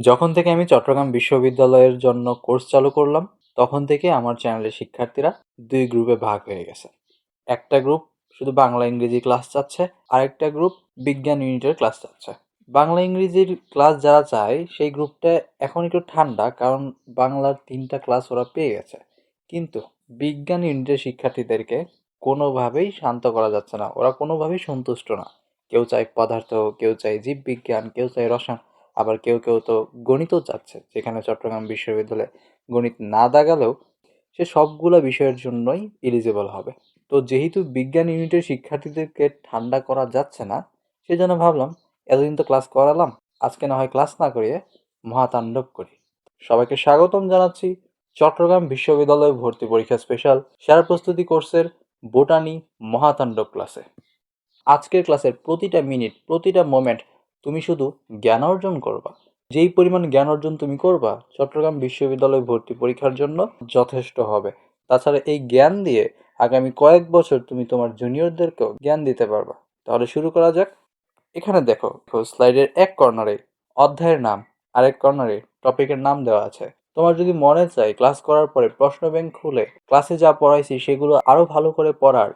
যখন থেকে আমি চট্টগ্রাম বিশ্ববিদ্যালয়ের জন্য কোর্স চালু করলাম, তখন থেকে আমার চ্যানেলের শিক্ষার্থীরা দুই গ্রুপে ভাগ হয়ে গেছে। একটা গ্রুপ শুধু বাংলা ইংরেজি ক্লাস চাচ্ছে, আরেকটা গ্রুপ বিজ্ঞান ইউনিটের ক্লাস চাচ্ছে। বাংলা ইংরেজির ক্লাস যারা চায়, সেই গ্রুপটা এখন একটু ঠান্ডা, কারণ বাংলার তিনটা ক্লাস ওরা পেয়ে গেছে। কিন্তু বিজ্ঞান ইউনিটের শিক্ষার্থীদেরকে কোনোভাবেই শান্ত করা যাচ্ছে না। ওরা কোনোভাবেই সন্তুষ্ট না। কেউ চায় পদার্থ, কেউ চায় জীববিজ্ঞান, কেউ চায় রসায়ন। আবার কেউ কেউ তো গণিতও চাচ্ছে। যেখানে চট্টগ্রাম বিশ্ববিদ্যালয়ে গণিত না দাগালেও সে সবগুলো বিষয়ের জন্যই এলিজিবল হবে। তো যেহেতু বিজ্ঞান ইউনিটের শিক্ষার্থীদেরকে ঠান্ডা করা যাচ্ছে না, সেজন্য ভাবলাম এতদিন তো ক্লাস করালাম, আজকে না হয় ক্লাস না করিয়ে মহাতাণ্ডব করি। সবাইকে স্বাগতম জানাচ্ছি চট্টগ্রাম বিশ্ববিদ্যালয় ভর্তি পরীক্ষা স্পেশাল সেরা প্রস্তুতি কোর্সের বোটানি মহাতাণ্ডব ক্লাসে আজকের ক্লাসের প্রতিটা মিনিট প্রতিটা মোমেন্ট তুমি শুধু জ্ঞান অর্জন করবা। যেই পরিমাণ জ্ঞান অর্জন তুমি করবা, চট্টগ্রাম বিশ্ববিদ্যালয় ভর্তি পরীক্ষার জন্য যথেষ্ট হবে। তাছাড়া এই জ্ঞান দিয়ে আগামী কয়েক বছর তুমি তোমার জুনিয়রদেরকেও জ্ঞান দিতে পারবা। তাহলে শুরু করা যাক। এখানে দেখো স্লাইডের এক কর্নারে অধ্যায়ের নাম, আরেক কর্নারে টপিকের নাম দেওয়া আছে। তোমার যদি মনে চাই ক্লাস করার পরে প্রশ্ন ব্যাংক খুলে, ক্লাসে যা পড়াইছি সেগুলো আরও ভালো করে পড়ার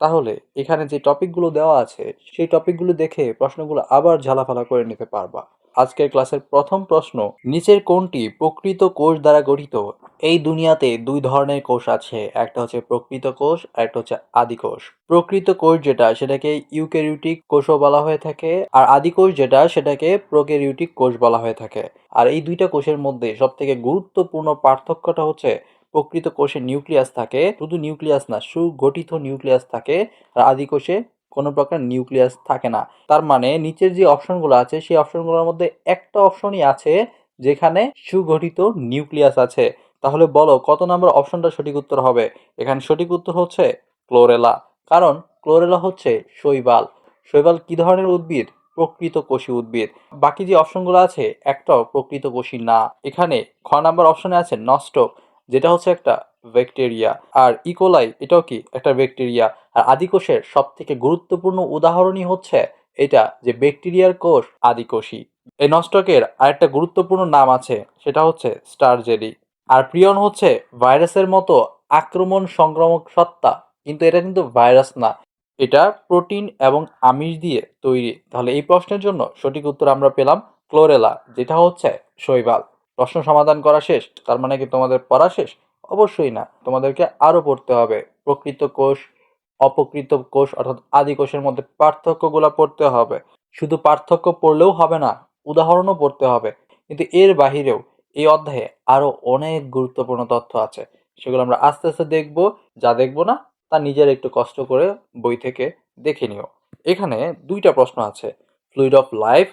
তাহলে এখানে যে টপিকগুলো দেওয়া আছে, সেই টপিকগুলো দেখে প্রশ্নগুলো আবার ঝালাফালা করে নিতে পারবা। আজকের ক্লাসের প্রথম প্রশ্ন, নিচের কোনটি প্রকৃত কোষ দ্বারা গঠিত? এই দুনিয়াতে দুই ধরনের কোষ আছে, একটা হচ্ছে প্রকৃত কোষ আর একটা হচ্ছে আদি কোষ। প্রকৃত কোষ যেটা, সেটাকে ইউক্যারিওটিক কোষও বলা হয়ে থাকে, আর আদি কোষ যেটা, সেটাকে প্রোক্যারিওটিক কোষ বলা হয়ে থাকে। আর এই দুইটা কোষের মধ্যে সব থেকে গুরুত্বপূর্ণ পার্থক্যটা হচ্ছে প্রকৃত কোষে নিউক্লিয়াস থাকে, শুধু নিউক্লিয়াস না, সুগঠিত নিউক্লিয়াস থাকে, আর আদি কোষে কোনো প্রকার নিউক্লিয়াস থাকে না। তার মানে নিচের যে অপশনগুলো আছে, সেই অপশনগুলোর মধ্যে একটা অপশনই আছে যেখানে সুগঠিত নিউক্লিয়াস আছে। তাহলে বলো, কত নম্বর অপশনটা সঠিক উত্তর হবে? এখানে সঠিক উত্তর হচ্ছে ক্লোরেলা। কারণ ক্লোরেলা হচ্ছে শৈবাল। শৈবাল কি ধরনের উদ্ভিদ? প্রকৃত কোষী উদ্ভিদ। বাকি যে অপশনগুলো আছে, একটাও প্রকৃত কোষী না। এখানে খ নাম্বার অপশনে আছে নষ্ট যেটা হচ্ছে একটা ব্যাকটেরিয়া। আর ইকোলাই এটাও কি? একটা ব্যাকটেরিয়া। আর আদিকোষের সব থেকে গুরুত্বপূর্ণ উদাহরণই হচ্ছে এটা যে ব্যাকটেরিয়ার কোষ আদিকোষী। এই নস্টকের আরেকটা গুরুত্বপূর্ণ নাম আছে, সেটা হচ্ছে স্টার জেলি। আর প্রিয়ন হচ্ছে ভাইরাসের মতো আক্রমণ সংক্রামক সত্তা। কিন্তু এটা কিন্তু ভাইরাস না। এটা প্রোটিন এবং আমিষ দিয়ে তৈরি। তাহলে এই প্রশ্নের জন্য সঠিক উত্তর আমরা পেলাম ক্লোরেলা, যেটা হচ্ছে শৈবাল। প্রশ্ন সমাধান করা শেষ, তার মানে কি তোমাদের পড়া শেষ? অবশ্যই না, তোমাদেরকে আরও পড়তে হবে। প্রকৃত কোষ অপকৃত কোষ অর্থাৎ আদি কোষের মধ্যে পার্থক্যগুলো পড়তে হবে। শুধু পার্থক্য পড়লেও হবে না, উদাহরণও পড়তে হবে। কিন্তু এর বাহিরেও এই অধ্যায়ে আরও অনেক গুরুত্বপূর্ণ তথ্য আছে। সেগুলো আমরা আস্তে আস্তে দেখব, যা দেখব না, তা নিজের একটু কষ্ট করে বই থেকে দেখে নিও। এখানে দুইটা প্রশ্ন আছে ফ্লুইড অফ লাইফ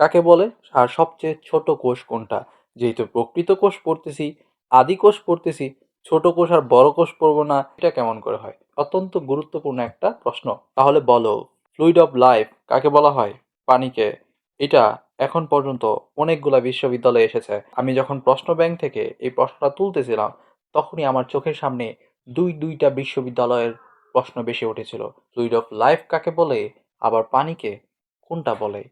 কাকে বলে? আর সবচেয়ে ছোট কোষ কোনটা? যেহেতু প্রকৃত কোষ পড়তেছি, আদি কোষ পড়তেছি, ছোট কোষ আর বড় কোষ পড়ব না, এটা কেমন করে হয়? অত্যন্ত গুরুত্বপূর্ণ একটা প্রশ্ন। তাহলে বলো, ফ্লুইড অফ লাইফ কাকে বলা হয়? পানিকে। এটা এখন পর্যন্ত অনেকগুলা বিশ্ববিদ্যালয়ে এসেছে। আমি যখন প্রশ্ন ব্যাংক থেকে এই প্রশ্নটা তুলতেছিলাম, তখনই আমার চোখের সামনে দুই দুইটা বিশ্ববিদ্যালয়ের প্রশ্ন বেশি উঠেছিল। ফ্লুইড অফ লাইফ কাকে বলে? আবার পানিকে কোনটা বলে?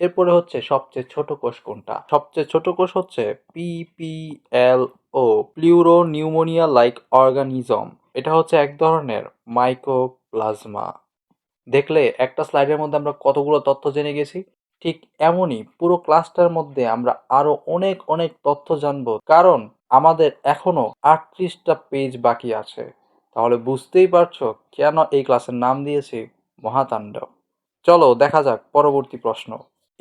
এরপরে হচ্ছে সবচেয়ে ছোট কোষ কোনটা? সবচেয়ে ছোট কোষ হচ্ছে PPL O pleuropneumonia like organism এটা হচ্ছে এক ধরনের মাইক্রোপ্লাজমা দেখলে একটা স্লাইডের মধ্যে আমরা কতগুলো তথ্য জেনে গেছি? ঠিক এমনই পুরো ক্লাসটার মধ্যে আমরা আরও অনেক অনেক তথ্য জানব। কারণ আমাদের এখনও আটত্রিশটা পেজ বাকি আছে। তাহলে বুঝতেই পারছ কেন এই ক্লাসের নাম দিয়েছি মহাতাণ্ডব চলো দেখা যাক পরবর্তী প্রশ্ন।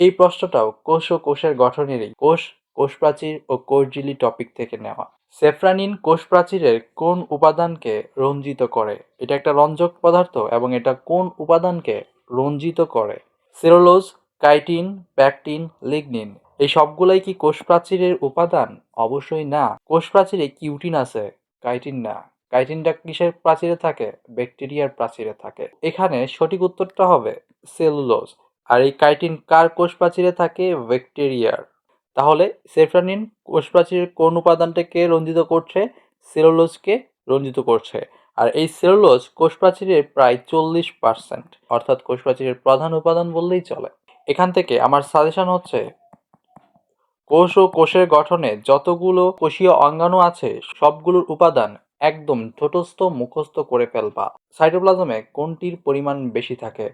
এই প্রশ্নটাও কোষ ও কোষের গঠনেরই, কোষ কোষ প্রাচীর ও কোষঝিলি টপিক থেকে নেওয়া। সেফ্রানিন কোষ প্রাচীরের কোন উপাদানকে রঞ্জিত করে? এটা একটা রঞ্জক পদার্থ এবং এটা কোন উপাদানকে রঞ্জিত করে? সেরোলোজ কাইটিন, প্যাকটিন, লিগনিন, এই সবগুলাই কি কোষ প্রাচীরের উপাদান? অবশ্যই না। কোষ প্রাচীরে কিউটিন আছে, কাইটিন না। কাইটিনটা কিসের প্রাচীরে থাকে? ব্যাকটেরিয়ার প্রাচীরে থাকে। এখানে সঠিক উত্তরটা হবে সেলুলোজ। আর এই কাইটিন কার কোষ প্রাচীরে থাকে? ব্যাকটেরিয়ার। তাহলে সেফ্রানিন কোষ প্রাচীরের কোন উপাদানটাকে রঞ্জিত করছে? সেলুলোজকে রঞ্জিত করছে। আর এই সেলুলোজ কোষ প্রাচীরের প্রায় চল্লিশ পার্সেন্ট, অর্থাৎ কোষ প্রাচীরের প্রধান উপাদান বললেই চলে। এখান থেকে আমার সাজেশন হচ্ছে, কোষ ও কোষের গঠনে যতগুলো কোষীয় অঙ্গাণু আছে, সবগুলোর উপাদান একদম ঠোঁটস্থ, মুখস্থ করে ফেলবা। সাইটোপ্লাজমে কোনটির পরিমাণ বেশি থাকে?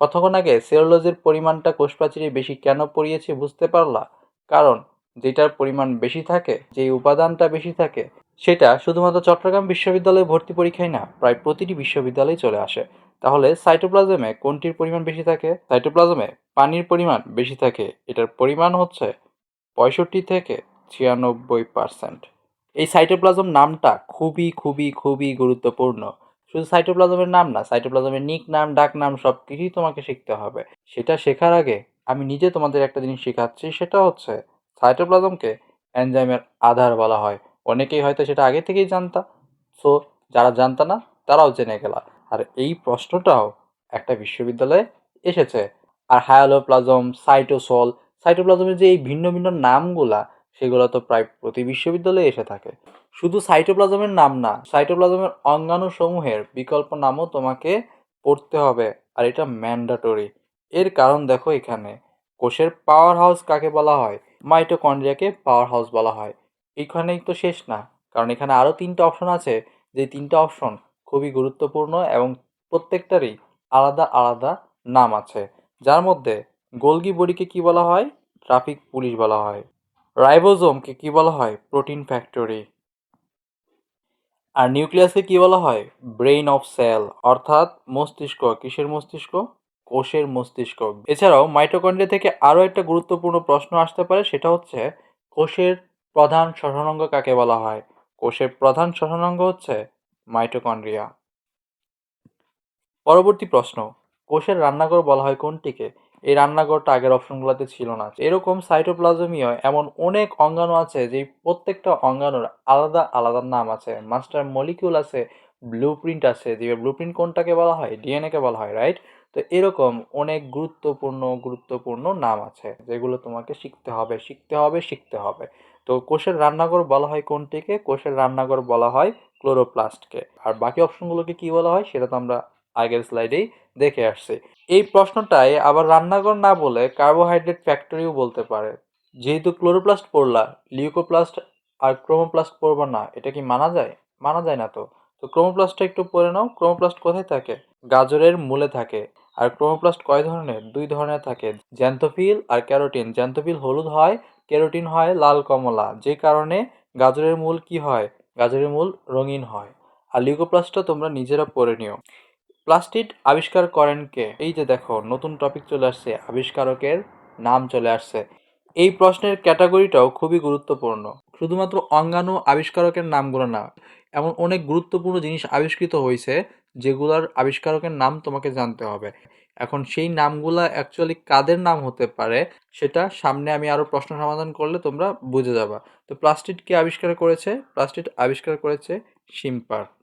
কতক্ষণ আগে সেলুলোজের পরিমাণটা কোষপ্রাচীরে বেশি কেন পড়িয়েছি বুঝতে পারলা? কারণ যেটার পরিমাণ বেশি থাকে, যেই উপাদানটা বেশি থাকে, সেটা শুধুমাত্র চট্টগ্রাম বিশ্ববিদ্যালয়ে ভর্তি পরীক্ষায় না, প্রায় প্রতিটি বিশ্ববিদ্যালয়ে চলে আসে। তাহলে সাইটোপ্লাজমে কোনটির পরিমাণ বেশি থাকে? সাইটোপ্লাজমে পানির পরিমাণ বেশি থাকে, এটার পরিমাণ হচ্ছে পঁয়ষট্টি থেকে ছিয়ানব্বই পার্সেন্ট। এই সাইটোপ্লাজম নামটা খুবই খুবই খুবই গুরুত্বপূর্ণ। শুধু সাইটোপ্লাজমের নাম না, সাইটোপ্লাজমের নিক নাম, ডাক নাম সব কিছুই তোমাকে শিখতে হবে। সেটা শেখার আগে আমি নিজে তোমাদের একটা জিনিস শেখাচ্ছি, সেটা হচ্ছে সাইটোপ্লাজমকে এনজাইমের আধার বলা হয়। অনেকেই হয়তো সেটা আগে থেকেই জানতা সো যারা জানতা না, তারাও জেনে গেলা। আর এই প্রশ্নটাও একটা বিশ্ববিদ্যালয়ে এসেছে। আর হায়ালোপ্লাজম সাইটোসল, সাইটোপ্লাজমের যে এই ভিন্ন ভিন্ন নামগুলা, সেগুলো তো প্রায় প্রতি বিশ্ববিদ্যালয়ে এসে থাকে। শুধু সাইটোপ্লাজমের নাম না, সাইটোপ্লাজমের অঙ্গাণু সমূহের বিকল্প নামও তোমাকে পড়তে হবে, আর এটা ম্যান্ডাটরি। এর কারণ দেখো এখানে, কোষের পাওয়ার হাউস কাকে বলা হয়? মাইটোকন্ড্রিয়াকে পাওয়ার হাউস বলা হয়। এখানেই তো শেষ না, কারণ এখানে আরও তিনটা অপশন আছে। যে তিনটা অপশন খুবই গুরুত্বপূর্ণ এবং প্রত্যেকটারই আলাদা আলাদা নাম আছে। যার মধ্যে গোলগি বডিকে কি বলা হয়? ট্রাফিক পুলিশ বলা হয়। রাইবোজোমকে কি বলা হয়? প্রোটিন ফ্যাক্টরি আর নিউক্লিয়াসকে কি বলা হয়? ব্রেইন অফ সেল, অর্থাৎ মস্তিষ্ক। কিসের মস্তিষ্ক? কোষের মস্তিষ্ক। এছাড়াও মাইটোকন্ড্রিয়া থেকে আরও একটা গুরুত্বপূর্ণ প্রশ্ন আসতে পারে, সেটা হচ্ছে কোষের প্রধান শ্বসনাঙ্গ কাকে বলা হয়? কোষের প্রধান শ্বসনাঙ্গ হচ্ছে মাইটোকন্ড্রিয়া। পরবর্তী প্রশ্ন, কোষের রান্নাঘর বলা হয় কোনটিকে? এই রান্নাঘরটা আগের অপশনগুলোতে ছিল না। এরকম সাইটোপ্লাজমীয় এমন অনেক অঙ্গাণু আছে যে প্রত্যেকটা অঙ্গাণুর আলাদা আলাদা নাম আছে। মাস্টার মলিকিউল আছে ব্লু প্রিন্ট আছে, যে ব্লু প্রিন্ট কোনটাকে বলা হয়? ডিএনএকে বলা হয় রাইট তো এরকম অনেক গুরুত্বপূর্ণ গুরুত্বপূর্ণ নাম আছে, যেগুলো তোমাকে শিখতে হবে শিখতে হবে শিখতে হবে। তো কোষের রান্নাঘর বলা হয় কোনটিকে? কোষের রান্নাঘর বলা হয় ক্লোরোপ্লাস্টকে আর বাকি অপশনগুলোকে কি বলা হয়? সেটা তো আমরা আগের স্লাইডেই দেখে আসছি। এই প্রশ্নটায় আবার রান্নাঘর না বলে কার্বোহাইড্রেট ফ্যাক্টরিও বলতে পারে। যেহেতু ক্লোরোপ্লাস্ট পড়লা লিউকোপ্লাস্ট আর ক্রোমোপ্লাস্ট পড়বা না, এটা কি মানা যায়? মানা যায় না তো। তো ক্রোমোপ্লাস্টটা একটু পড়ে নাও ক্রোমোপ্লাস্ট কোথায় থাকে? গাজরের মূলে থাকে। আর ক্রোমোপ্লাস্ট কয় ধরনের? দুই ধরনের থাকে। জ্যান্থোফিল আর ক্যারোটিন জ্যান্থোফিল হলুদ হয় ক্যারোটিন হয় লাল কমলা। যে কারণে গাজরের মূল কি হয়? গাজরের মূল রঙিন হয়। আর লিউকোপ্লাস্টটা তোমরা নিজেরা পড়ে নিও। প্লাস্টিড আবিষ্কার করেন কে? এই যে দেখো, নতুন টপিক চলে আসছে, আবিষ্কারকের নাম চলে আসছে। এই প্রশ্নের ক্যাটাগরিটাও খুবই গুরুত্বপূর্ণ। শুধুমাত্র অঙ্গাণু আবিষ্কারকের নামগুলো না, এমন অনেক গুরুত্বপূর্ণ জিনিস আবিষ্কৃত হয়েছে, যেগুলোর আবিষ্কারকের নাম তোমাকে জানতে হবে। এখন সেই নামগুলা অ্যাকচুয়ালি কাদের নাম হতে পারে, সেটা সামনে আমি আরও প্রশ্ন সমাধান করলে তোমরা বুঝে যাবা। তো প্লাস্টিড কে আবিষ্কার করেছে? প্লাস্টিড আবিষ্কার করেছে শিম্পার।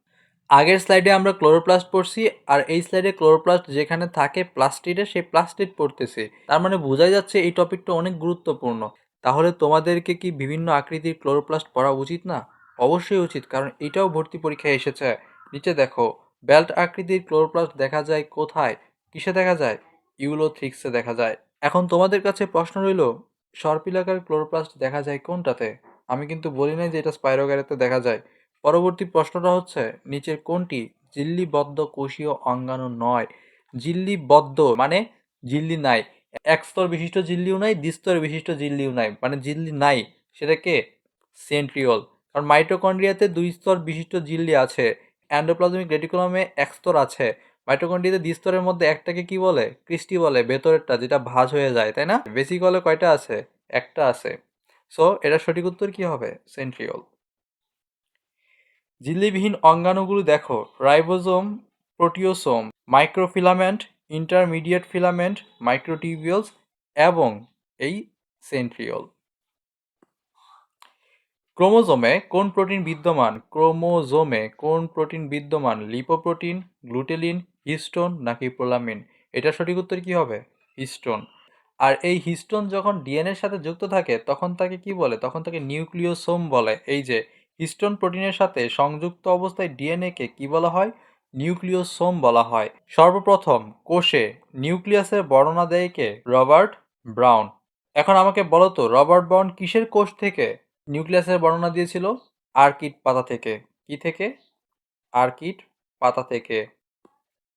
আগের স্লাইডে আমরা ক্লোরোপ্লাস্ট পড়ছি, আর এই স্লাইডে ক্লোরোপ্লাস্ট যেখানে থাকে প্লাস্টিডে সেই প্লাস্টিড পড়তেছে। তার মানে বোঝাই যাচ্ছে এই টপিকটা অনেক গুরুত্বপূর্ণ। তাহলে তোমাদেরকে কি বিভিন্ন আকৃতির ক্লোরোপ্লাস্ট পড়া উচিত না? অবশ্যই উচিত, কারণ এটাও ভর্তি পরীক্ষায় এসেছে। নিচে দেখো বেল্ট আকৃতির ক্লোরোপ্লাস্ট দেখা যায় কোথায়? কিসে দেখা যায়? ইউলোথ্রিক্সে দেখা যায়। এখন তোমাদের কাছে প্রশ্ন রইল, সর্পিলাকার ক্লোরোপ্লাস্ট দেখা যায় কোনটাতে? আমি কিন্তু বলি নাই যে এটা স্পাইরোগ্যারেতে দেখা যায়। পরবর্তী প্রশ্নটা হচ্ছে, নিচের কোনটি? জিল্লিবদ্ধ কোষীয় অঙ্গাণু নয়। জিল্লিবদ্ধ মানে জিল্লি নাই। এক স্তর বিশিষ্ট জিল্লিও নাই দ্বিস্তর বিশিষ্ট জিল্লিও নাই। মানে জিল্লি নাই, সেটাকে সেন্ট্রিওল। কারণ মাইটোকন্ড্রিয়াতে দুই স্তর বিশিষ্ট জিল্লি আছে। অ্যান্ডোপ্লাজমিক রেটিকুলামে এক স্তর আছে। মাইটোকন্ড্রিয়াতে দ্বি স্তরের মধ্যে একটাকে কি বলে? ক্রিস্টি বলে, ভেতরেরটা, যেটা ভাঁজ হয়ে যায়, তাই না? বেসিকলে কয়টা আছে? একটা আছে। সো এটা সঠিক উত্তর কি হবে? সেন্ট্রিওল। ঝিল্লিবিহীন অঙ্গাণুগুলো দেখো ribosome proteasome, microfilament, intermediate filament, microtubules এবং এই সেন্ট্রিওল। ক্রোমোজোমে কোন প্রোটিন বিদ্যমান? ক্রোমোজোমে কোন প্রোটিন বিদ্যমান? লিপোপ্রোটিন, গ্লুটেলিন, হিস্টোন নাকি প্রোলামিন এটা সঠিক উত্তর কি হবে? হিস্টোন। আর এই হিস্টোন যখন ডিএনএর সাথে যুক্ত থাকে, তখন তাকে কি বলে? তখন তাকে নিউক্লিওসোম বলে। এই যে হিস্টোন প্রোটিনের সাথে সংযুক্ত অবস্থায় ডিএনএকে কি বলা হয়? নিউক্লিওসোম বলা হয়। সর্বপ্রথম কোষে নিউক্লিয়াসের বর্ণনা দেয় কে রবার্ট ব্রাউন। এখন আমাকে বলো তো, রবার্ট বন্ড কিসের কোষ থেকে নিউক্লিয়াসের বর্ণনা দিয়েছিল? আর্কিড পাতা থেকে। কি থেকে? আর্কিড পাতা থেকে।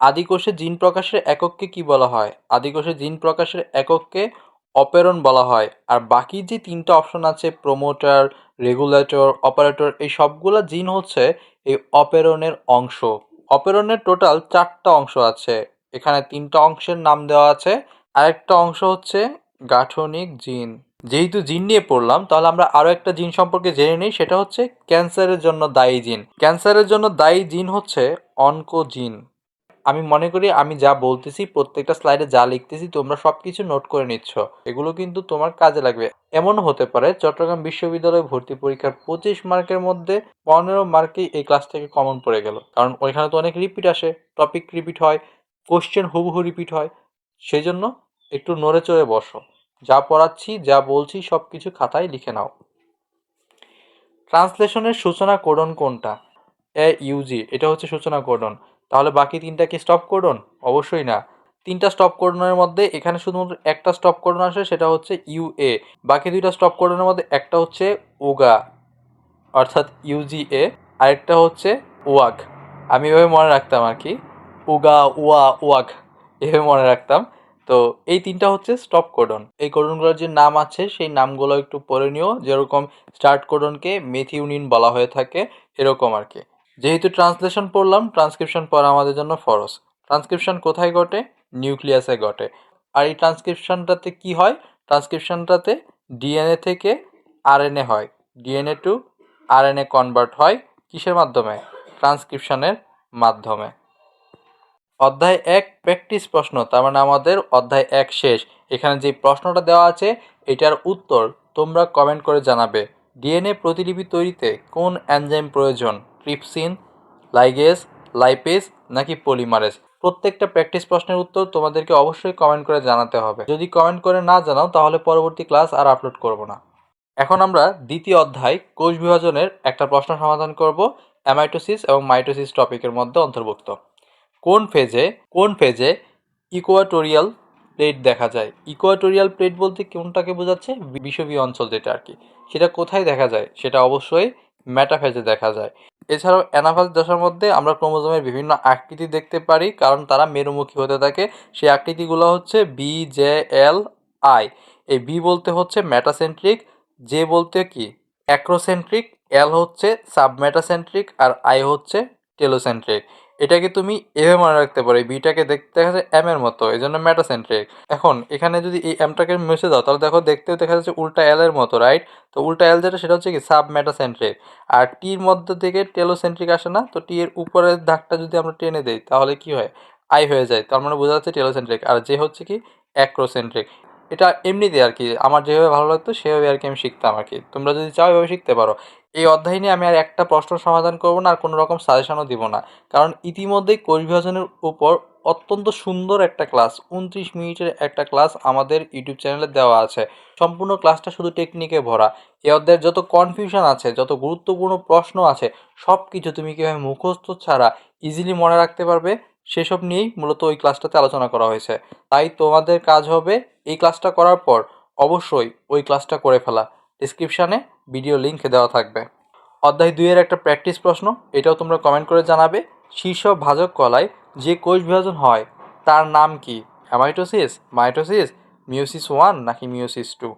আদিকোষে জিন প্রকাশের একককে কি বলা হয়? আদিকোষে জিন প্রকাশের একককে অপেরণ বলা হয়। আর বাকি যে তিনটা অপশন আছে, প্রোমোটার, রেগুলেটর, অপারেটর, এই সবগুলো জিন হচ্ছে এই অপেরণের অংশ। অপেরণের টোটাল চারটা অংশ আছে। এখানে তিনটা অংশের নাম দেওয়া আছে। আরেকটা অংশ হচ্ছে গাঠনিক জিন। যেহেতু জিন নিয়ে পড়লাম, তাহলে আমরা আরও একটা জিন সম্পর্কে জেনে নিই, সেটা হচ্ছে ক্যান্সারের জন্য দায়ী জিন। ক্যান্সারের জন্য দায়ী জিন হচ্ছে অনকোজিন। আমি মনে করি আমি যা বলতেছি, প্রত্যেকটা স্লাইডে যা লিখতেছি, তোমরা সব কিছু নোট করে নিচ্ছ। এগুলো কিন্তু তোমার কাজে লাগবে। এমনও হতে পারে চট্টগ্রাম বিশ্ববিদ্যালয়ে ভর্তি পরীক্ষার পঁচিশ মার্কের মধ্যে পনেরো মার্কেই এই ক্লাস থেকে কমন পড়ে গেল। কারণ ওইখানে তো অনেক রিপিট আসে। টপিক রিপিট হয় কোশ্চেন হুবহু রিপিট হয়। সেই জন্য একটু নড়ে চড়ে বসো। যা পড়াচ্ছি, যা বলছি সব কিছু খাতায় লিখে নাও। ট্রান্সলেশনের সূচনা কোডন কোনটা? এ ইউজি এটা হচ্ছে সূচনা কোডন। তাহলে বাকি তিনটা কি স্টপ কোডন অবশ্যই না। তিনটা স্টপ কোডনের মধ্যে এখানে শুধুমাত্র একটা স্টপ কোডন আসে, সেটা হচ্ছে ইউএ বাকি দুইটা স্টপ কোডনের মধ্যে একটা হচ্ছে ওগা অর্থাৎ ইউজিএ আরেকটা হচ্ছে ওয়াক আমি এভাবে মনে রাখতাম আর কি। উগা ওয়া ওয়াক এভাবে মনে রাখতাম। তো এই তিনটা হচ্ছে স্টপ কোডন এই কোডনগুলোর যে নাম আছে, সেই নামগুলো একটু পড়ে নিও। যেরকম স্টার্ট কোডনকে মেথিউনিন বলা হয়ে থাকে, এরকম আর কি। যেহেতু ট্রান্সলেশন পড়লাম ট্রান্সক্রিপশন পড়া আমাদের জন্য ফরজ। ট্রান্সক্রিপশন কোথায় ঘটে? নিউক্লিয়াসে ঘটে। আর এই ট্রান্সক্রিপশনটাতে কি হয়? ট্রান্সক্রিপশনটাতে ডিএনএ থেকে আরএনএ হয়। ডিএনএ টু আরএনএ কনভার্ট হয় কিসের মাধ্যমে? ট্রান্সক্রিপশনের মাধ্যমে। অধ্যায় এক প্র্যাকটিস প্রশ্ন, তার মানে আমাদের অধ্যায় এক শেষ। এখানে যে প্রশ্নটা দেওয়া আছে, এটার উত্তর তোমরা কমেন্ট করে জানাবে। ডিএনএ প্রতিলিপি তৈরিতে কোন এনজাইম প্রয়োজন? ট্রিপসিন লাইগেজ লাইপেজ নাকি পলিমারেজ প্রত্যেকটা প্র্যাকটিস প্রশ্নের উত্তর তোমাদেরকে অবশ্যই কমেন্ট করে জানাতে হবে। যদি কমেন্ট করে না জানাও, তাহলে পরবর্তী ক্লাস আর আপলোড করব না। এখন আমরা দ্বিতীয় অধ্যায়, কোষ বিভাজনের একটা প্রশ্ন সমাধান করব অ্যামাইটোসিস এবং মাইটোসিস টপিকের মধ্যে অন্তর্ভুক্ত। কোন ফেজে কোন ফেজে ইকুয়াটোরিয়াল প্লেট দেখা যায়? ইকুয়াটোরিয়াল প্লেট বলতে কোনটাকে বোঝাচ্ছে? বিষুবীয় অঞ্চল যেটা আর কি। সেটা কোথায় দেখা যায়? সেটা অবশ্যই ম্যাটাফেজে দেখা যায়। এছাড়াও অ্যানাফাজ দশার মধ্যে আমরা ক্রোমোজোমের বিভিন্ন আকৃতি দেখতে পারি, কারণ তারা মেরুমুখী হতে থাকে। সেই আকৃতিগুলো হচ্ছে বি জে এল আই এই বি বলতে হচ্ছে ম্যাটাসেন্ট্রিক জে বলতে কি? অ্যাক্রোসেন্ট্রিক এল হচ্ছে সাবম্যাটাসেন্ট্রিক আর আই হচ্ছে টেলোসেন্ট্রিক এটাকে তুমি এভাবে মনে রাখতে পারো বিটাকে দেখতে দেখা যায় এম এর মতো এই জন্য ম্যাটাসেন্ট্রিক এখন, এখানে যদি এই এমটাকে মুছে দাও, তাহলে দেখো, দেখতেও দেখা যাচ্ছে উল্টা এল এর মতো রাইট তো উল্টা এল যেটা, সেটা হচ্ছে কি সাব ম্যাটাসেন্ট্রিক আর টির মধ্যে থেকে টেলোসেন্ট্রিক আসে না, তো টি এর উপরের দাগটা যদি আমরা টেনে দিই, তাহলে কি হয়? আই হয়ে যায়। তার মানে বোঝা যাচ্ছে টেলোসেন্ট্রিক আর যে হচ্ছে কি অ্যাক্রোসেন্ট্রিক এটা এমনিতে আর কি, আমার যেভাবে ভালো লাগতো, সেভাবে আর কি আমি শিখতাম আর কি। তোমরা যদি চাও, এভাবে শিখতে পারো। এই অধ্যায় নিয়ে আমি আর একটা প্রশ্ন সমাধান করব না, আর কোনো রকম সাজেশনও দিব না। কারণ ইতিমধ্যেই বিভাজনের উপর অত্যন্ত সুন্দর একটা ক্লাস উনত্রিশ মিনিটের একটা ক্লাস আমাদের ইউটিউব চ্যানেলে দেওয়া আছে। সম্পূর্ণ ক্লাসটা শুধু টেকনিকে ভরা। এই অধ্যায়ের যত কনফিউশন আছে, যত গুরুত্বপূর্ণ প্রশ্ন আছে সব কিছু তুমি কীভাবে মুখস্থ ছাড়া ইজিলি মনে রাখতে পারবে, সেসব নিয়েই মূলত ওই ক্লাসটাতে আলোচনা করা হয়েছে। তাই তোমাদের কাজ হবে, এই ক্লাসটা করার পর অবশ্যই ওই ক্লাসটা করে ফেলা। ডিসক্রিপশানে ভিডিও লিঙ্ক দেওয়া থাকবে। অধ্যায় দুইয়ের একটা প্র্যাকটিস প্রশ্ন, এটাও তোমরা কমেন্ট করে জানাবে। শীর্ষ ভাজক কলায় যে কোষ বিভাজন হয়, তার নাম কি? অ্যামাইটোসিস মাইটোসিস মিউসিস ওয়ান নাকি মিউসিস টু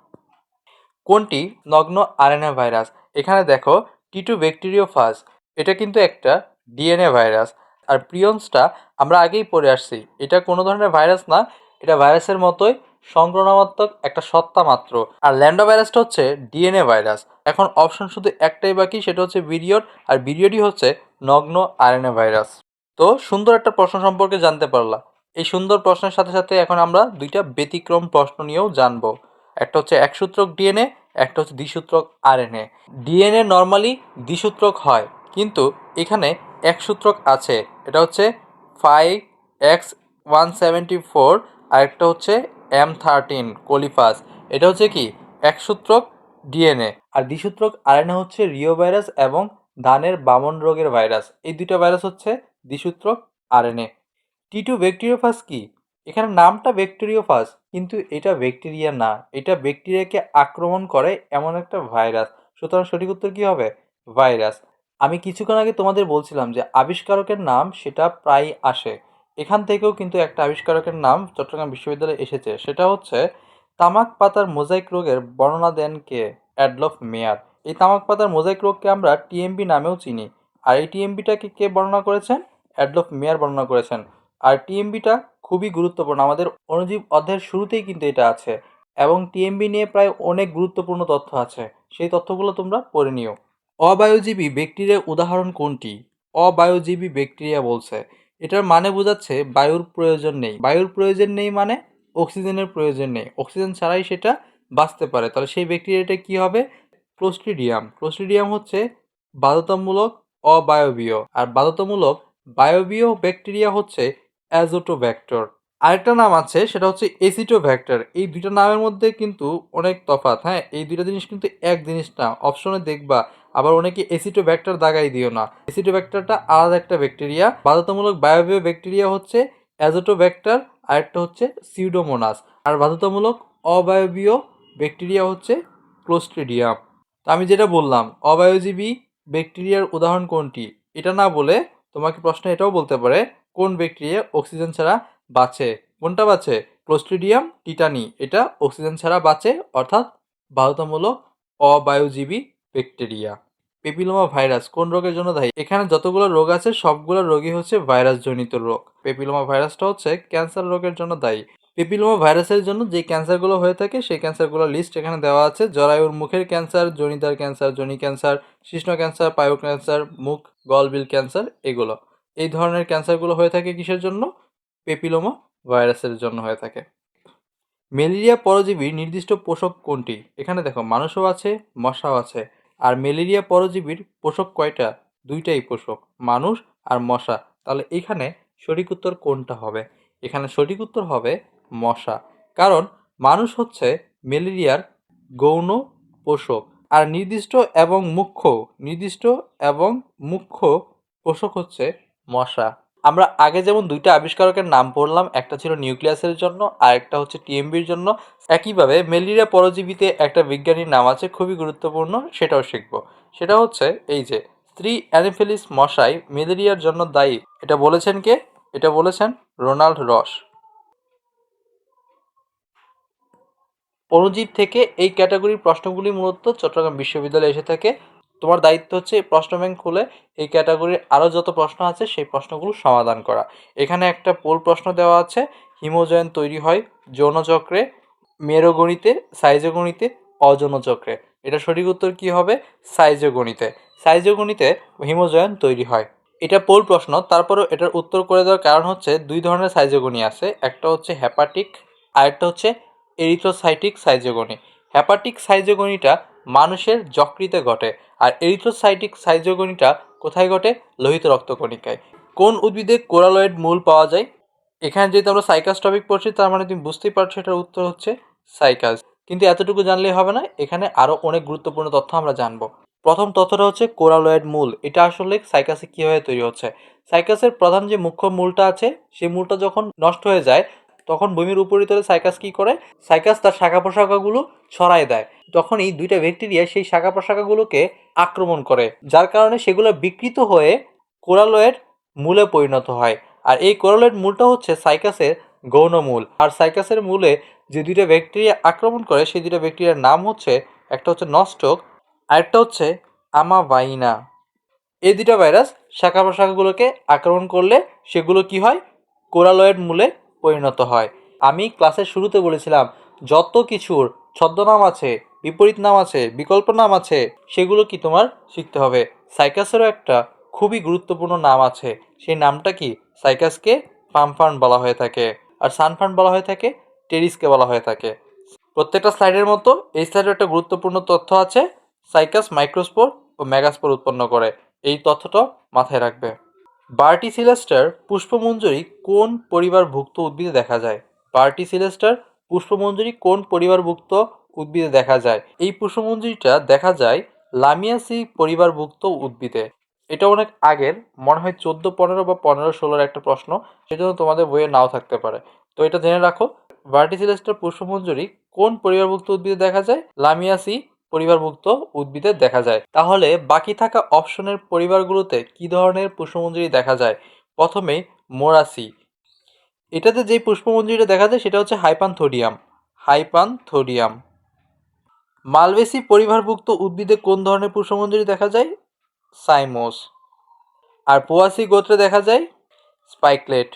কোনটি? নগ্ন আরএনএ ভাইরাস এখানে দেখো টিটু ব্যাকটেরিওফাজ এটা কিন্তু একটা ডিএনএ ভাইরাস আর প্রিয়ন্সটা আমরা আগেই পড়ে আসছি। এটা কোনো ধরনের ভাইরাস না, এটা ভাইরাসের মতোই সংক্রমণাত্মক একটা সত্তা মাত্র। আর ল্যান্ডো ভাইরাসটা হচ্ছে ডিএনএ ভাইরাস। এখন অপশন শুধু একটাই বাকি, সেটা হচ্ছে বিরিয়ড আর বিরিয়ডই হচ্ছে নগ্ন আরএনএ ভাইরাস। তো সুন্দর একটা প্রশ্ন সম্পর্কে জানতে পারলাম। এই সুন্দর প্রশ্নের সাথে সাথে এখন আমরা দুইটা ব্যতিক্রম প্রশ্ন নিয়েও জানব। একটা হচ্ছে একসূত্রক ডিএনএ, একটা হচ্ছে দ্বিসূত্রক আরএনএ। ডিএনএ নর্মালি দ্বিসূত্রক হয়, কিন্তু এখানে একসূত্রক আছে। এটা হচ্ছে five X one seventy four আর একটা হচ্ছে এম থার্টিন কোলিফাস। এটা হচ্ছে কি? একসূত্রক ডিএনএ। আর দ্বিসূত্রক আরএনএ হচ্ছে রিও ভাইরাস এবং ধানের বামন রোগের ভাইরাস। এই দুটো ভাইরাস হচ্ছে দ্বিসূত্রক আরএনএ। টি টু ব্যাকটেরিওফাস কি? এখানে নামটা ব্যাকটেরিওফাজ কিন্তু এটা ব্যাকটেরিয়া না। এটা ব্যাকটেরিয়াকে আক্রমণ করে এমন একটা ভাইরাস। সুতরাং সঠিক উত্তর কী হবে? ভাইরাস। আমি কিছুক্ষণ আগে তোমাদের বলছিলাম যে আবিষ্কারকের নাম সেটা প্রায় আসে। এখান থেকেও কিন্তু একটা আবিষ্কারকের নাম চট্টগ্রাম বিশ্ববিদ্যালয়ে এসেছে। সেটা হচ্ছে তামাক পাতার মোজাইক রোগের বর্ণনা দেন কে? অ্যাডলফ মেয়ার। এই তামাক পাতার মোজাইক রোগকে আমরা টিএমবি নামেও চিনি। আর এই টিএমবিটাকে কে বর্ণনা করেছেন? অ্যাডলফ মেয়ার বর্ণনা করেছেন। আর টিএমবিটা খুবই গুরুত্বপূর্ণ। আমাদের অণুজীব অধ্যায়ের শুরুতেই কিন্তু এটা আছে। এবং টিএমবি নিয়ে প্রায় অনেক গুরুত্বপূর্ণ তথ্য আছে। সেই তথ্যগুলো তোমরা পড়ে নিও। অবায়োজীবী ব্যাকটেরিয়ার উদাহরণ কোনটি? অবায়োজীবী ব্যাকটেরিয়া বলছে। এটার মানে বোঝাচ্ছে বায়ুর প্রয়োজন নেই। বায়ুর প্রয়োজন নেই মানে অক্সিজেনের প্রয়োজন নেই। অক্সিজেন ছাড়াই সেটা বাঁচতে পারে। তাহলে সেই ব্যাকটেরিয়াটা কি হবে? ক্লোস্ট্রিডিয়াম ক্লোস্ট্রিডিয়াম হচ্ছে বাধ্যতামূলক অবায়বীয়। আর বাধ্যতামূলক বায়বীয় ব্যাকটেরিয়া হচ্ছে অ্যাজোটোব্যাক্টর আরেকটা নাম আছে, সেটা হচ্ছে এসিটোব্যাক্টর এই দুইটা নামের মধ্যে কিন্তু অনেক তফাৎ হ্যাঁ? এই দুইটা জিনিস কিন্তু এক জিনিস না। অপশনে দেখবা আবার অনেকে এসিটোব্যাক্টর দাগাই দিও না। এসিটোব্যাক্টরটা আলাদা একটা ব্যাকটেরিয়া। বাধ্যতামূলক বায়বীয় ব্যাকটেরিয়া হচ্ছে অ্যাজোটোব্যাক্টর, আরেকটা হচ্ছে সিউডোমোনাস। আর বাধ্যতামূলক অবায়বীয় ব্যাকটেরিয়া হচ্ছে ক্লোস্ট্রিডিয়াম। তো আমি যেটা বললাম, অবায়োজীবী ব্যাকটেরিয়ার উদাহরণ কোনটি? এটা না বলে তোমাকে প্রশ্ন এটাও বলতে পারে, কোন ব্যাকটেরিয়া অক্সিজেন ছাড়া বাঁচে? কোনটা বাঁচে? Clostridium, tetani. এটা অক্সিজেন ছাড়া বাঁচে, অর্থাৎ বাধ্যতামূলক অবায়োজীবী ব্যাকটেরিয়া পেপিলোমা ভাইরাস কোন রোগের জন্য দায়ী? এখানে যতগুলো রোগ আছে, সবগুলো রোগই হচ্ছে ভাইরাসজনিত রোগ। পেপিলোমা ভাইরাসটা হচ্ছে ক্যান্সার রোগের জন্য দায়ী। পেপিলোমা ভাইরাসের জন্য যে ক্যান্সারগুলো হয়ে থাকে, সেই ক্যান্সারগুলোর লিস্ট এখানে দেওয়া আছে। জরায়ুর মুখের ক্যান্সার জনিতার ক্যান্সার জনি ক্যান্সার শিষ্ণ ক্যান্সার পায়ু ক্যান্সার মুখ গলবিল ক্যান্সার এগুলো। এই ধরনের ক্যান্সারগুলো হয়ে থাকে কিসের জন্য? পেপিলোমা ভাইরাসের জন্য হয়ে থাকে। ম্যালেরিয়া পরজীবীর নির্দিষ্ট পোষক কোনটি? এখানে দেখো, মানুষও আছে, মশাও আছে। আর ম্যালেরিয়া পরজীবীর পোষক কয়টা? দুইটাই পোষক, মানুষ আর মশা। তাহলে এখানে সঠিক উত্তর কোনটা হবে? এখানে সঠিক উত্তর হবে মশা। কারণ মানুষ হচ্ছে ম্যালেরিয়ার গৌণ পোষক। আর নির্দিষ্ট এবং মুখ্য, নির্দিষ্ট এবং মুখ্য পোষক হচ্ছে মশা। আমরা আগে যেমন দুইটা আবিষ্কারকের নাম পড়লাম, একটা ছিল নিউক্লিয়াসের জন্য আর একটা হচ্ছে টিএমবির জন্য। একইভাবে ম্যালেরিয়া পরজীবীতে একটা বিজ্ঞানীর নাম আছে, খুবই গুরুত্বপূর্ণ, সেটাও শিখব। সেটা হচ্ছে এই যে, স্ত্রী অ্যানিফেলিস মশাই ম্যালেরিয়ার জন্য দায়ী। এটা বলেছেন কে? এটা বলেছেন রোনাল্ড রস। অনুজীব থেকে এই ক্যাটাগরির প্রশ্নগুলি মূলত চট্টগ্রাম বিশ্ববিদ্যালয়ে এসে থাকে। তোমার দায়িত্ব হচ্ছে এই প্রশ্ন ব্যাংক খুলে এই ক্যাটাগরির আরও যত প্রশ্ন আছে সেই প্রশ্নগুলো সমাধান করা। এখানে একটা পোল প্রশ্ন দেওয়া আছে, হিমোজয়েন তৈরি হয় যৌনচক্রে মেরোগণিতে, সাইজোগণিতে অযৌনচক্রে এটা সঠিক উত্তর কী হবে? সাইজোগণিতে। সাইজোগণিতে হিমোজয়েন তৈরি হয়। এটা পোল প্রশ্ন, তারপরেও এটার উত্তর করে দেওয়ার কারণ হচ্ছে দুই ধরনের সাইজোগণি আছে, একটা হচ্ছে হ্যাপাটিক আরেকটা হচ্ছে এরিথ্রোসাইটিক সাইজোগণি। হ্যাপাটিক সাইজোগণিটা মানুষের যকৃতে ঘটে। আর এরিথ্রোসাইটিক সাইজোগণিটা কোথায় ঘটে? লোহিত রক্তকণিকায়। কোন উদ্ভিদে কোরালয়েড মূল পাওয়া যায়? এখানে যেহেতু আমরা সাইকাস টপিক পড়ছি, তার মানে তুমি বুঝতেই পারছ এটার উত্তর হচ্ছে সাইকাস কিন্তু এতটুকু জানলেই হবে না, এখানে আরও অনেক গুরুত্বপূর্ণ তথ্য আমরা জানব। প্রথম তথ্যটা হচ্ছে কোরালয়েড মূল। এটা আসলে সাইকাসে কীভাবে তৈরি হচ্ছে? সাইকাসের প্রধান যে মুখ্য মূলটা আছে, সেই মূলটা যখন নষ্ট হয়ে যায়, তখন ভূমির উপরিতলে সাইকাস কি করে? সাইকাস তার শাখা প্রশাখাগুলো ছড়ায় দেয়। তখন এই দুইটা ব্যাকটেরিয়া সেই শাখা প্রশাখাগুলোকে আক্রমণ করে, যার কারণে সেগুলো বিকৃত হয়ে কোরালয়েড মূলে পরিণত হয়। আর এই কোরালয়েড মূলটা হচ্ছে সাইকাসের গৌণ মূল। আর সাইকাসের মূলে যে দুইটা ব্যাকটেরিয়া আক্রমণ করে, সেই দুইটা ব্যাকটেরিয়ার নাম হচ্ছে, একটা হচ্ছে নস্টক আরেকটা হচ্ছে আমাবাইনা। এই দুইটা ভাইরাস শাখা প্রশাখাগুলোকে আক্রমণ করলে সেগুলো কি হয়? কোরালয়েড মূলে পরিণত হয়। আমি ক্লাসের শুরুতে বলেছিলাম, যত কিছুর ছদ্মনাম আছে বিপরীত নাম আছে, বিকল্প নাম আছে, সেগুলো কি তোমার শিখতে হবে। সাইকাসেরও একটা খুবই গুরুত্বপূর্ণ নাম আছে, সেই নামটা কি? সাইকাসকে পামফান বলা হয়ে থাকে। আর সানফান বলা হয়ে থাকে, টেরিসকে বলা হয়ে থাকে। প্রত্যেকটা স্লাইডের মতো এই স্লাইডের একটা গুরুত্বপূর্ণ তথ্য আছে, সাইকাস মাইক্রোস্পোর ও মেগাস্পোর উৎপন্ন করে। এই তথ্যটা মাথায় রাখবে। বার্টি সিলেস্টার পুষ্পমঞ্জুরি কোন পরিবারভুক্ত উদ্ভিদে দেখা যায়? বার্টি সিলেস্টার পুষ্পমঞ্জুরি কোন পরিবারভুক্ত উদ্ভিদে দেখা যায়। এই পুষ্পমঞ্জরিটা দেখা যায় লামিয়াসি পরিবারভুক্ত উদ্ভিদে। এটা অনেক আগের, মনে হয় চোদ্দ, পনেরো বা পনেরো, ষোলোর একটা প্রশ্ন, সেজন্য তোমাদের বইয়ে নাও থাকতে পারে। তো এটা জেনে রাখো ভার্টিসিলেস্টার পুষ্পমঞ্জুরি কোন পরিবারভুক্ত উদ্ভিদে দেখা যায়? লামিয়াসি পরিবারভুক্ত উদ্ভিদে দেখা যায়। তাহলে বাকি থাকা অপশনের পরিবারগুলোতে কি ধরনের পুষ্পমঞ্জুরি দেখা যায়? প্রথমেই মোরাসি। এটাতে যেই পুষ্পমঞ্জুরিটা দেখা যায় সেটা হচ্ছে হাইপানথোডিয়াম। হাইপানথোডিয়াম। মালবেসি পরিবারভুক্ত উদ্ভিদে কোন ধরনের পুষ্পমঞ্জুরি দেখা যায়? সাইমোস। আর পোয়াসি গোত্রে দেখা যায়? স্পাইকলেট।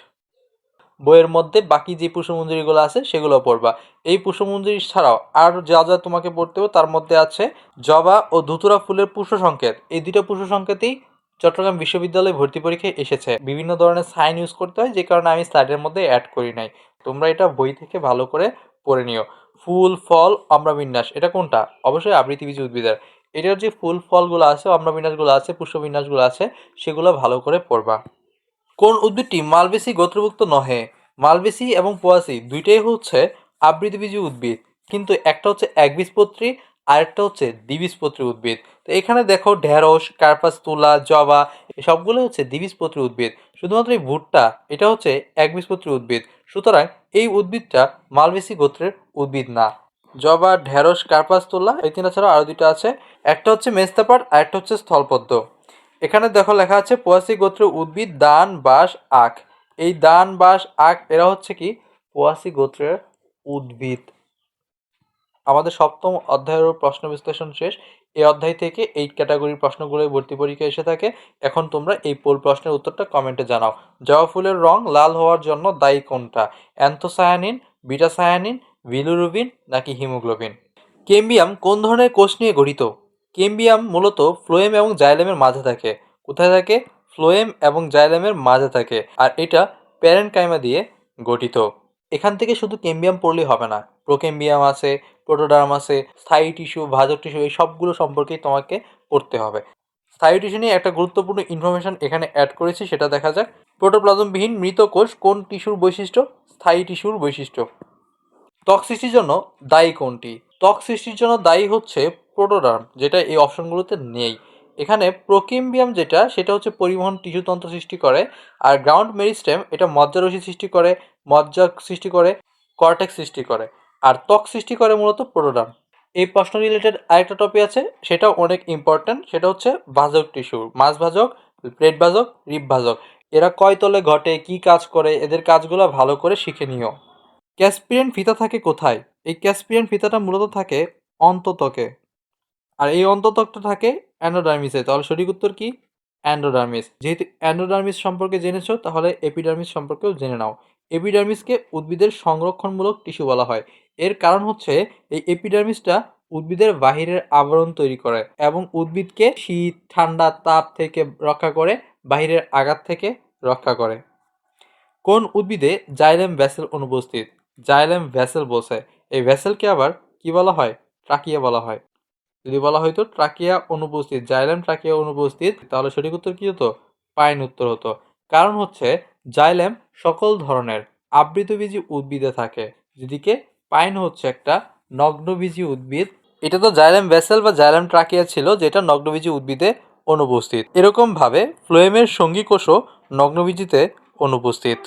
বইয়ের মধ্যে বাকি যে পুষ্পমঞ্জুরিগুলো আছে, সেগুলো পড়বা। এই পুষ্পমঞ্জুরি ছাড়াও আর যা যা তোমাকে পড়তে হবে, তার মধ্যে আছে জবা ও ধুতুরা ফুলের পুষ্প সংকেত এই দুটো পুষ্প সংকেতই চট্টগ্রাম বিশ্ববিদ্যালয়ে ভর্তি পরীক্ষায় এসেছে। বিভিন্ন ধরনের সাইন ইউজ করতে হয়, যে কারণে আমি স্লাইডের মধ্যে অ্যাড করি নাই। তোমরা এটা বই থেকে ভালো করে পড়ে নিও। ফুল, ফল অম্রবিন্যাস এটা কোনটা? অবশ্যই আবৃত্তিবীজ উদ্ভিদের। এটার যে ফুল, ফলগুলো আছে অম্রবিন্যাসগুলো আছে পুষ্পবিন্যাসগুলো আছে, সেগুলো ভালো করে পড়বা। কোন উদ্ভিদটি মালবেসি গোত্রভুক্ত নহে? মালবেসি এবং পোয়াসি দুইটাই হচ্ছে আবৃতবীজী উদ্ভিদ। কিন্তু একটা হচ্ছে একবীজপত্রী, আরেকটা হচ্ছে দ্বিবীজপত্রী উদ্ভিদ। তো এখানে দেখো ঢেঁড়স, কার্পাস, তুলা, জবা সবগুলো হচ্ছে দ্বিবীজপত্রী উদ্ভিদ। শুধুমাত্র এই ভুট্টা, এটা হচ্ছে একবীজপত্রী উদ্ভিদ। সুতরাং এই উদ্ভিদটা মালবেসি গোত্রের উদ্ভিদ না। জবা, ঢেঁড়স কার্পাস তোলা এই তিনটা ছাড়া আরও দুটো আছে। একটা হচ্ছে মেস্তাপাট, আর একটা হচ্ছে স্থলপদ্ম। এখানে দেখো লেখা আছে, পোয়াসি গোত্রের উদ্ভিদ দান, বাঁশ, আখ। এই দান, বাঁশ, আখ এরা হচ্ছে কি? পোয়াসি গোত্রের উদ্ভিদ। আমাদের সপ্তম অধ্যায়ের প্রশ্ন বিশ্লেষণ শেষ। এই অধ্যায় থেকে এই ক্যাটাগরির প্রশ্নগুলোই ভর্তি পরীক্ষা এসে থাকে। এখন তোমরা এই পোল প্রশ্নের উত্তরটা কমেন্টে জানাও। জবা ফুলের রং লাল হওয়ার জন্য দায়ী কোনটা? অ্যান্থোসায়ানিন, বিটাসায়ানিন বিলুরুবিন নাকি হিমোগ্লোবিন? কেম্বিয়াম কোন ধরনের কোষ নিয়ে গঠিত? কেম্বিয়াম মূলত ফ্লোয়েম এবং জাইলেমের মাঝে থাকে। কোথায় থাকে? ফ্লোয়েম এবং জাইলেমের মাঝে থাকে। আর এটা প্যারেনকাইমা দিয়ে গঠিত। এখান থেকে শুধু কেম্বিয়াম পড়লেই হবে না। প্রোকেম্বিয়াম আছে, প্রোটোডার্ম আছে, স্থায়ী টিস্যু, ভাজক টিস্যু, এই সবগুলো সম্পর্কেই তোমাকে পড়তে হবে। স্থায়ী টিস্যু নিয়ে একটা গুরুত্বপূর্ণ ইনফরমেশন এখানে অ্যাড করেছি, সেটা দেখা যাক। প্রোটোপ্লাজমবিহীন মৃত কোষ কোন টিস্যুর বৈশিষ্ট্য? স্থায়ী টিস্যুর বৈশিষ্ট্য। ত্বক সৃষ্টির জন্য দায়ী কোনটি? ত্বক সৃষ্টির জন্য দায়ী হচ্ছে প্রোটোডার্ম, যেটা এই অপশনগুলোতে নেই। এখানে প্রোকিম্বিয়াম যেটা, সেটা হচ্ছে পরিবহন টিস্যুতন্ত্র সৃষ্টি করে, আর গ্রাউন্ড মেরিস্টেম, এটা মজ্জারসি সৃষ্টি করে মজ্জা সৃষ্টি করে, কর্টেক্স সৃষ্টি করে, আর ত্বক সৃষ্টি করে মূলত প্রোটোডার্ম এই প্রশ্ন রিলেটেড আরেকটা টপিক আছে, সেটাও অনেক ইম্পর্ট্যান্ট সেটা হচ্ছে ভাজক টিস্যু, মাছ ভাজক প্লেট ভাজক রিপ ভাজক। এরা কয় তলে ঘটে, কি কাজ করে, এদের কাজগুলো ভালো করে শিখে নিও। ক্যাসপিয়ান ফিতা থাকে কোথায়? এই ক্যাসপিয়ান ফিতাটা মূলত থাকে অন্ততকে। আর এই অন্ততকটা থাকে অ্যান্ডোডার্মিসে। তাহলে সঠিক উত্তর কি? অ্যান্ডোডার্মিস। যেহেতু অ্যান্ডোডার্মিস সম্পর্কে জেনেছো, তাহলে এপিডার্মিস সম্পর্কেও জেনে নাও। এপিডার্মিসকে উদ্ভিদের সংরক্ষণমূলক টিস্যু বলা হয়। এর কারণ হচ্ছে, এই এপিডার্মিসটা উদ্ভিদের বাহিরের আবরণ তৈরি করে এবং উদ্ভিদকে শীত, ঠান্ডা, তাপ থেকে রক্ষা করে, বাহিরের আঘাত থেকে রক্ষা করে। কোন উদ্ভিদে জাইলেম ভ্যাসেল অনুপস্থিত? জাইলেম ভ্যাসেল বসে এই ভ্যাসেলকে আবার কি বলা হয়? ট্রাকিয়া বলা হয়। যদি বলা হয়তো ট্রাকিয়া অনুপস্থিত, জাইলেম ট্রাকিয়া অনুপস্থিত, তাহলে সঠিক উত্তর কী হতো? পাইন উত্তর হতো। কারণ হচ্ছে, জাইলেম সকল ধরনের আবৃতবীজী উদ্ভিদে থাকে। যেদিকে পাইন হচ্ছে একটা নগ্নবীজী উদ্ভিদ। এটা তো জাইলেম ভেসেল বা জাইলেম ট্রাকিয়া ছিল, যেটা নগ্নবীজী উদ্ভিদে অনুপস্থিত। এরকমভাবে ফ্লোয়েমের সঙ্গী কোষও নগ্নবীজিতে অনুপস্থিত।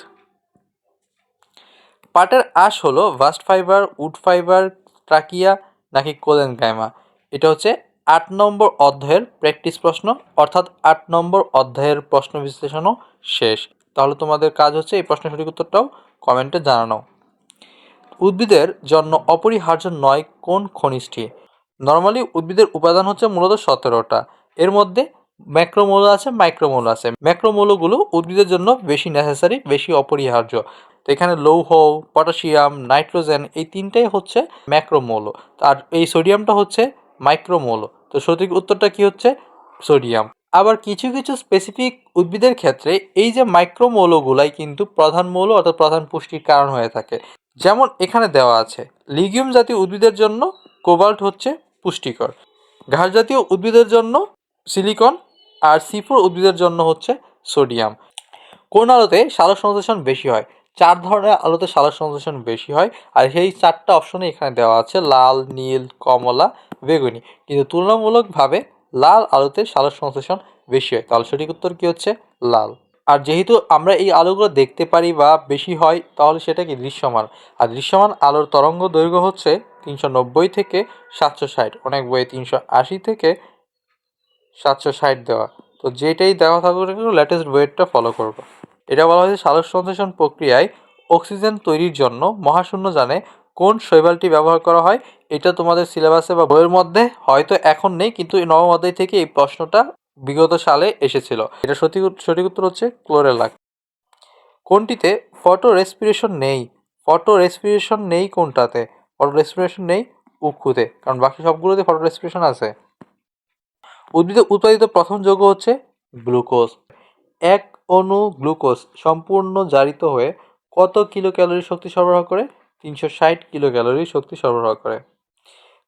পাটের আঁশ হলো bast fibre, wood fibre, trachea, নাকি কোলেন গাইমা। এটা হচ্ছে আট নম্বর অধ্যায়ের প্র্যাকটিস প্রশ্ন, অর্থাৎ আট নম্বর অধ্যায়ের প্রশ্ন বিশ্লেষণও শেষ। তাহলে তোমাদের কাজ হচ্ছে এই প্রশ্নের সঠিক উত্তরটাও কমেন্টে জানানো। উদ্ভিদের জন্য অপরিহার্য নয় কোন খনিজটি? নর্মালি উদ্ভিদের উপাদান হচ্ছে মূলত সতেরোটা। এর মধ্যে ম্যাক্রোমৌল আছে মাইক্রোমৌল আছে। ম্যাক্রোমৌলগুলো উদ্ভিদের জন্য বেশি নেসেসারি বেশি অপরিহার্য। তো এখানে লৌহ, পটাশিয়াম, নাইট্রোজেন এই তিনটাই হচ্ছে ম্যাক্রোমৌল আর এই সোডিয়ামটা হচ্ছে মাইক্রোমৌল। তো সঠিক উত্তরটা কি হচ্ছে? সোডিয়াম। আবার কিছু কিছু স্পেসিফিক উদ্ভিদের ক্ষেত্রে এই যে মাইক্রোমৌলগুলাই কিন্তু প্রধান মৌল অর্থাৎ প্রধান পুষ্টির কারণ হয়ে থাকে। যেমন এখানে দেওয়া আছে, লিগিউম জাতীয় উদ্ভিদের জন্য কোবাল্ট হচ্ছে পুষ্টিকর। ঘাস জাতীয় উদ্ভিদের জন্য সিলিকন, আর সিফোর উদ্ভিদের জন্য হচ্ছে সোডিয়াম। কোন আলোতে সালোক সংশ্লেষণ বেশি হয়? চার ধরনের আলোতে সালোক সংশ্লেষণ বেশি হয়, আর সেই চারটা অপশনে এখানে দেওয়া আছে, লাল, নীল, কমলা, বেগুনি। কিন্তু তুলনামূলকভাবে লাল আলোতে সালোক সংশ্লেষণ বেশি হয়। তাহলে সঠিক উত্তর কী হচ্ছে? লাল। আর যেহেতু আমরা এই আলোগুলো দেখতে পারি বা বেশি হয়, তাহলে সেটা কি দৃশ্যমান। আর দৃশ্যমান আলোর তরঙ্গ দৈর্ঘ্য হচ্ছে তিনশো নব্বই থেকে সাতশো ষাট। অনেক বইয়ে তিনশো আশি থেকে সাতশো ষাট দেওয়া। তো যেটাই দেওয়া কেন লেটেস্ট ওয়েটটা ফলো করব। এটা বলা হয়েছে সালোক সংশ্লেষণ প্রক্রিয়ায় অক্সিজেন তৈরির জন্য। মহাশূন্য জানে কোন শৈবালটি ব্যবহার করা হয়। এটা তোমাদের সিলেবাসে বা বইয়ের মধ্যে হয়তো এখন নেই, কিন্তু নবম অধ্যায় থেকে এই প্রশ্নটা বিগত সালে এসেছিল। এটা সঠিক সঠিক উত্তর হচ্ছে ক্লোরেলাক। কোনটিতে ফটো রেসপিরেশন নেই? ফটো রেসপিরেশন নেই কোনটাতে? ফটো রেসপিরেশন নেই উক্ষুতে কারণ বাকি সবগুলোতে ফটো রেসপিরেশন আছে। উদ্ভিদে উৎপাদিত প্রথম যৌগ হচ্ছে গ্লুকোজ। এক অণু গ্লুকোজ সম্পূর্ণ জারিত হয়ে কত কিলো ক্যালোরি শক্তি সরবরাহ করে? তিনশো ষাট কিলো ক্যালোরি শক্তি সরবরাহ করে।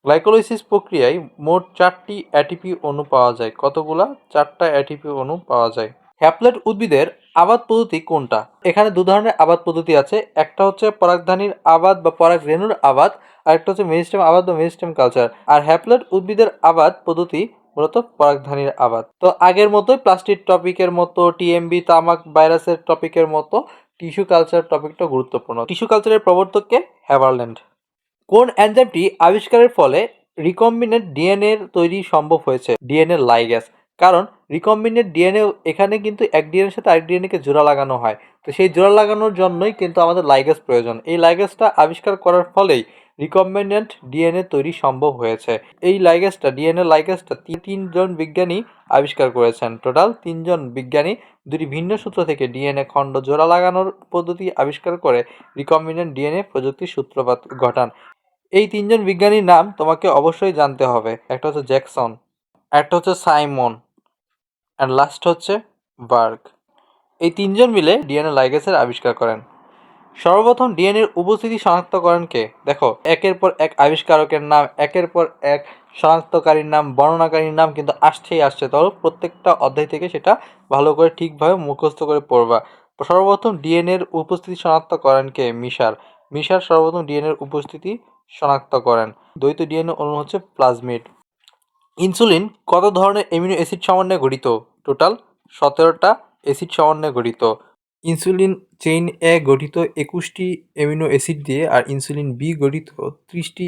গ্লাইকোলাইসিস প্রক্রিয়ায় মোট চারটি অ্যাটিপি অণু পাওয়া যায়। কতগুলা? চারটা অ্যাটিপি অণু পাওয়া যায়। হ্যাপলেট উদ্ভিদের আবাদ পদ্ধতি কোনটা? এখানে দু ধরনের আবাদ পদ্ধতি আছে। একটা হচ্ছে পরাগধানীর আবাদ বা পরাগ রেণুর আবাদ আর একটা হচ্ছে মেরিস্টেম আবাদ বা মেরিস্টেম কালচার। আর হ্যাপলেট উদ্ভিদের আবাদ পদ্ধতি মূলত পরাগধানীর আবাদ। তো আগের মতোই প্লাস্টিক টপিকের মতো, টিএমবি, তামাক, ভাইরাসের টপিকের মতো টিস্যু কালচার টপিকটা গুরুত্বপূর্ণ। টিস্যু কালচারের প্রবর্তককে হ্যাভারল্যান্ড। কোন এনজাইমটি আবিষ্কারের ফলে রিকম্বিনেন্ট ডিএনএ তৈরি সম্ভব হয়েছে? DNA ligase. কারণ রিকম্বিনেট ডিএনএ এখানে কিন্তু এক ডিএনএর সাথে আরেক ডিএনএকে জোড়া লাগানো হয়। তো সেই জোড়া লাগানোর জন্যই কিন্তু আমাদের লাইগ্যাস প্রয়োজন। এই লাইগ্যাসটা আবিষ্কার করার ফলেই রিকম্বিনেন্ট ডিএনএ তৈরি সম্ভব হয়েছে। এই লাইগেসটা ডিএনএ লাইগেসটা তিনজন বিজ্ঞানী আবিষ্কার করেছেন। টোটাল তিনজন বিজ্ঞানী দুটি ভিন্ন সূত্র থেকে ডিএনএ খণ্ড জোড়া লাগানোর পদ্ধতি আবিষ্কার করে রিকম্বিনেন্ট ডিএনএ প্রযুক্তির সূত্রপাত ঘটান। এই তিনজন বিজ্ঞানীর নাম তোমাকে অবশ্যই জানতে হবে। একটা হচ্ছে জ্যাকসন, একটা হচ্ছে সাইমন অ্যান্ড লাস্ট হচ্ছে বার্গ। এই তিনজন মিলে ডিএনএ লাইগেসের আবিষ্কার করেন। সর্বপ্রথম ডিএনএর উপস্থিতি শনাক্ত করেন কে? দেখো, একের পর এক আবিষ্কারকের নাম, একের পর এক শনাক্তকারীর নাম, বর্ণনাকারীর নাম কিন্তু আসছেই আসছে। তাহলে প্রত্যেকটা অধ্যায় থেকে সেটা ভালো করে ঠিকভাবে মুখস্থ করে পড়বা। সর্বপ্রথম ডিএনএর উপস্থিতি শনাক্ত করেন কে? মিশার। মিশার সর্বপ্রথম ডিএনএর উপস্থিতি শনাক্ত করেন। দ্বৈত ডিএনএ অণু হচ্ছে প্লাজমিড। ইনসুলিন কত ধরনের এমিনো অ্যাসিড সমন্বয়ে গঠিত? টোটাল সতেরোটা অ্যাসিড সমন্বয়ে গঠিত। ইনসুলিন চেইন এ গঠিত একুশটি অ্যামিনো অ্যাসিড দিয়ে আর ইনসুলিন বি গঠিত ত্রিশটি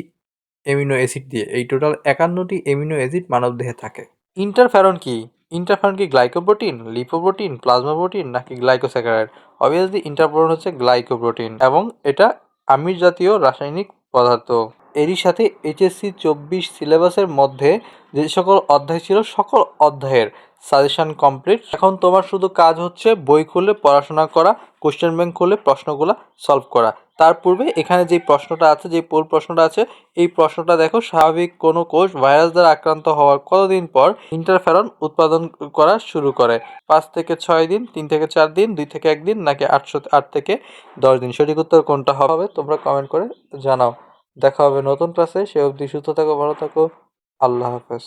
অ্যামিনো অ্যাসিড দিয়ে। এই টোটাল একান্নটি অ্যামিনো অ্যাসিড মানবদেহে থাকে। ইন্টারফেরন কি? ইন্টারফেরন কি গ্লাইকোপ্রোটিন, লিপোপ্রোটিন প্লাজমা প্রোটিন নাকি গ্লাইকোস্যাকারাইড অবভিয়াসলি ইন্টারফেরন হচ্ছে গ্লাইকোপ্রোটিন এবং এটা আমিষ জাতীয় রাসায়নিক পদার্থ। এরই সাথে এইচএসসি চব্বিশ সিলেবাসের মধ্যে যে সকল অধ্যায় ছিল সকল অধ্যায়ের সাজেশন কমপ্লিট এখন তোমার শুধু কাজ হচ্ছে বই খুলে পড়াশোনা করা কোশ্চেন ব্যাংক খুলে প্রশ্নগুলো সলভ করা। তার পূর্বে এখানে যে প্রশ্নটা আছে, যে পোল প্রশ্নটা আছে, এই প্রশ্নটা দেখো, স্বাভাবিক কোনো কোষ ভাইরাস দ্বারা আক্রান্ত হওয়ার কতদিন পর ইন্টারফেরন উৎপাদন করা শুরু করে? পাঁচ থেকে ছয় দিন, তিন থেকে চার দিন, দুই থেকে এক দিন, নাকি আটশো আট থেকে দশ দিন? সঠিক উত্তর কোনটা হবে? তোমরা কমেন্ট করে জানাও। দেখা হবে নতুন ক্লাসে সে অবধি সুস্থ থাকো ভালো থাকো। আল্লাহ হাফেজ।